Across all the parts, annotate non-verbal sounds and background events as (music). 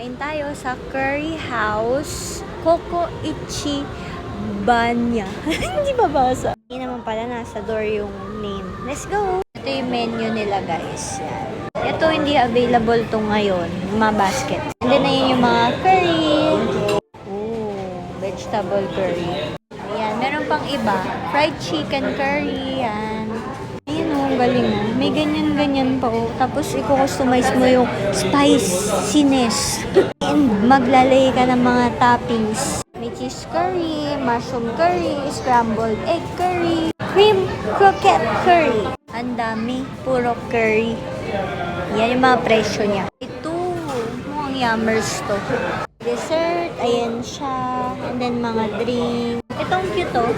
Kain tayo sa Curry House Coco Ichi Banya. (laughs) Hindi babasa. Hindi naman pala nasa door yung name. Let's go! Ito yung menu nila guys. Yan. Ito hindi available to ngayon. Mga basket. Then na yun yung mga curry. Ooh, vegetable curry. Ayan, meron pang iba. Fried chicken curry. Yan. Galing o. May ganyan-ganyan pa o. Tapos, i-customize mo yung spiciness. And maglalagay ka ng mga toppings. May cheese curry, mushroom curry, scrambled egg curry, cream croquette curry. Ang dami, puro curry. Yan yung mga presyo niya. Ito, mukhang yummers to. Dessert, ayan siya. And then mga drink. Itong cute to,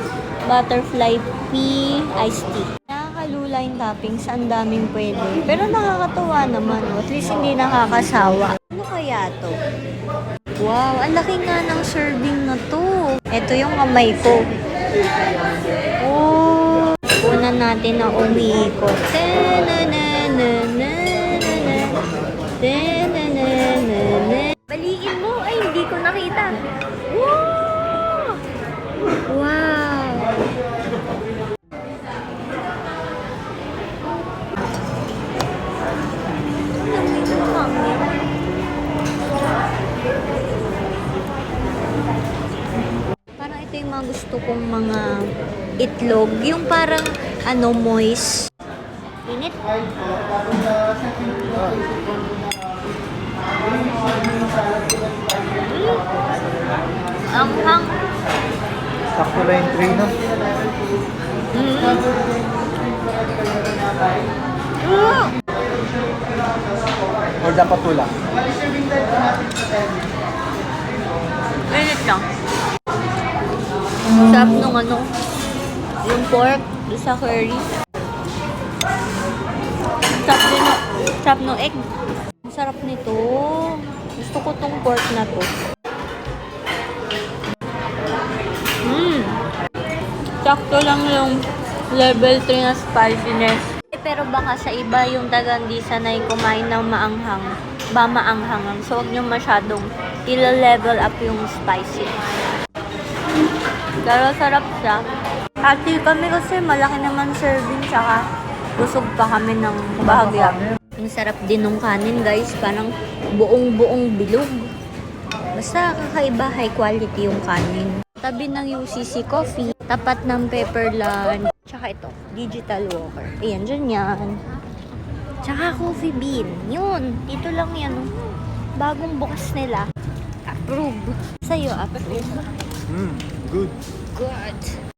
butterfly pea iced tea. Yung toppings, ang daming pwede. Pero nakakatuwa naman, at least hindi nakakasawa. Ano kaya to? Wow, ang laki nga ng serving na to. Ito yung kamay ko. Oh, una natin na umiikot. Ta-na-na-na-na-na-na. Ta-na-na-na-na. Yung mga gusto kong mga itlog. Yung parang ano, moist. Init. Mm. Ang hang. Sakto lang yung tray, no? Mm. Mm. Or dapat tula? Init lang. Sarap nung ano, yung pork sa curry. Sarap din no, sarap nung egg. Sarap nito. Gusto ko tong pork na to. Mmm. Sakto lang yung level 3 na spiciness. Eh, Pero baka sa iba yung tagang di sanay kumain ng maanghang, ba maanghangang. So, huwag nyo masyadong ila-level up yung spicy. Pero sarap siya. Ati kami kasi malaki naman serving tsaka busog pa kami ng bahagya. Ang sarap din ng kanin guys. Parang buong-buong bilog. Basta kakaiba high quality yung kanin. Tabi ng UCC Coffee. Tapat ng Pepperland. Tsaka ito, Digital Walker. Ayan, dyan yan. Tsaka Coffee Bean. Yun, dito lang yan. oh. Bagong bukas nila. Approve. Sa'yo, approve. Mm, good. Good.